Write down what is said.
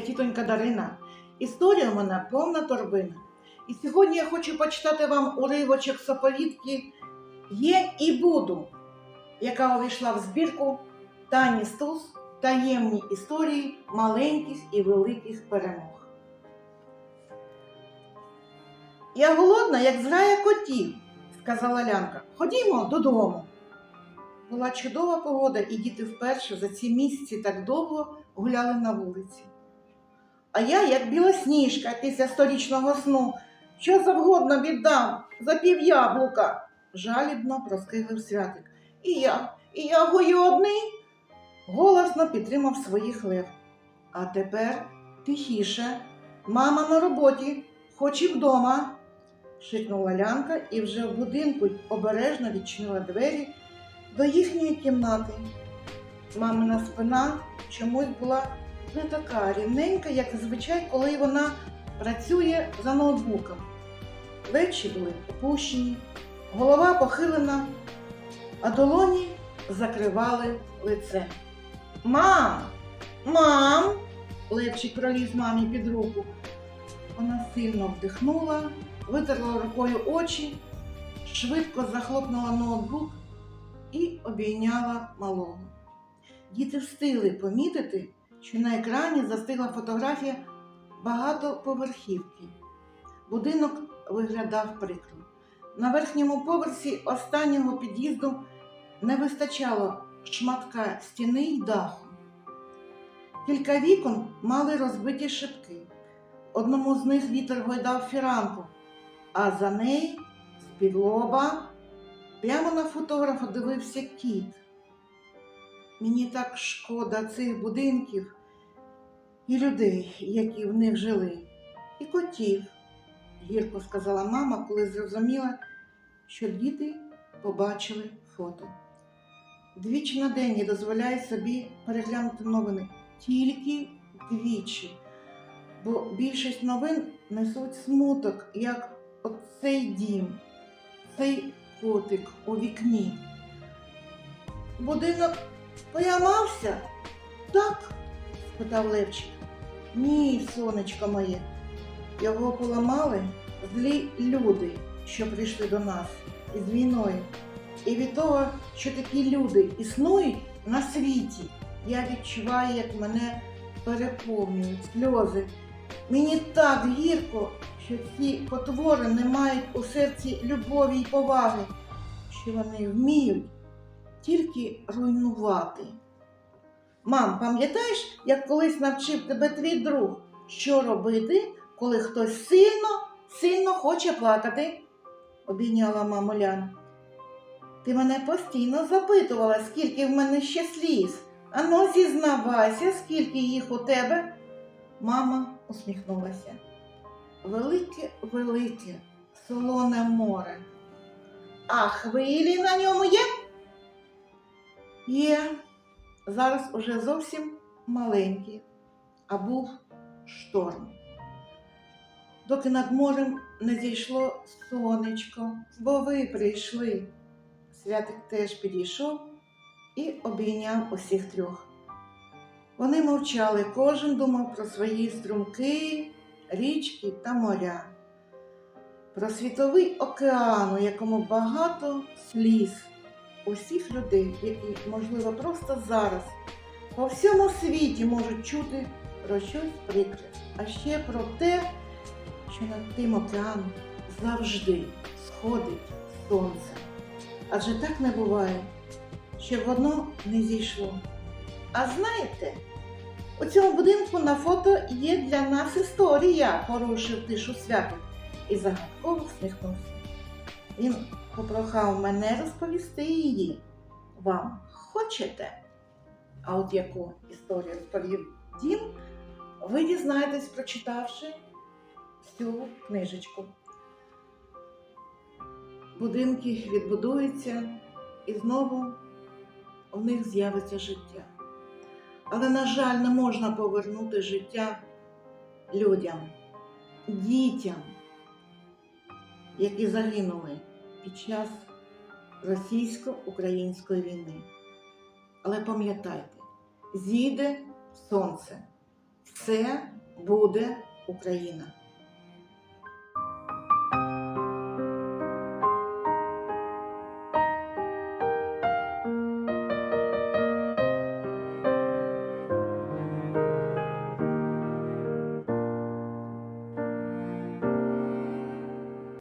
тітонька Дарина. Історія у мене повна торбина. І сьогодні я хочу почитати вам уривочок з оповідки Є і буду, яка увійшла в збірку Тані Стус Таємні історії маленьких і великих перемог. Я голодна, як зграя котів, сказала Лянка. Ходімо додому. Була чудова погода, і діти вперше за ці місяці так довго гуляли на вулиці. А я, як білосніжка після сторічного сну, що завгодно віддам за пів яблука, жалібно проскиглив святик. І я, і я голодний, голосно підтримав своїх лев. А тепер тихіше, мама на роботі, хоч і вдома, шикнула лянка і вже в будинку обережно відчинила двері до їхньої кімнати. Мамина спина чомусь була не така рівненька, як зазвичай, коли вона працює за ноутбуком. Плечі були опущені, голова похилена, а долоні закривали лице. Мам! Мам! Левчик проліз мамі під руку. Вона сильно вдихнула, витерла рукою очі, швидко захлопнула ноутбук і обійняла малого. Діти встигли помітити, що на екрані застигла фотографія багатоповерхівки. Будинок виглядав прикро. На верхньому поверсі останнього під'їзду не вистачало шматка стіни й даху. Кілька вікон мали розбиті шибки. Одному з них вітер гойдав фіранку, а за неї з-під лоба прямо на фотографа дивився кіт. Мені так шкода цих будинків і людей, які в них жили, і котів, гірко сказала мама, коли зрозуміла, що діти побачили фото. Двічі на день я дозволяю собі переглянути новини тільки двічі, бо більшість новин несуть смуток, як оцей дім, цей котик у вікні. Будинок поямався? Так? спитав Левчик. Ні, сонечко моє. Його поламали злі люди, що прийшли до нас із війною. І від того, що такі люди існують на світі, я відчуваю, як мене переповнюють сльози. Мені так гірко, що ці потвори не мають у серці любові й поваги, що вони вміють тільки руйнувати. Мам, пам'ятаєш, як колись навчив тебе твій друг, що робити, коли хтось сильно, сильно хоче плакати? обійняла маму Ляна. Ти мене постійно запитувала, скільки в мене ще сліз. Ану, зізнавайся, скільки їх у тебе. Мама усміхнулася. Велике, велике, солоне море. А хвилі на ньому є? Є. Зараз уже зовсім маленькі, а був шторм. Доки над морем не зійшло сонечко, бо ви прийшли. Святик теж підійшов і обійняв усіх трьох. Вони мовчали, кожен думав про свої струмки, річки та моря, про світовий океан, у якому багато сліз усіх людей, які, можливо, просто зараз по всьому світі можуть чути про щось прикре, а ще про те, що над тим океаном завжди сходить сонце. Адже так не буває, щоб воно не зійшло. А знаєте, у цьому будинку на фото є для нас історія, порушив тишу святок і загадково всміхнувся. Він попрохав мене розповісти її. Вам хочете? А от яку історію розповів Дім, ви дізнаєтесь, прочитавши цю книжечку. Будинки відбудуються і знову в них з'явиться життя. Але, на жаль, не можна повернути життя людям, дітям, які загинули під час російсько-української війни. Але пам'ятайте, зійде сонце, все буде Україна.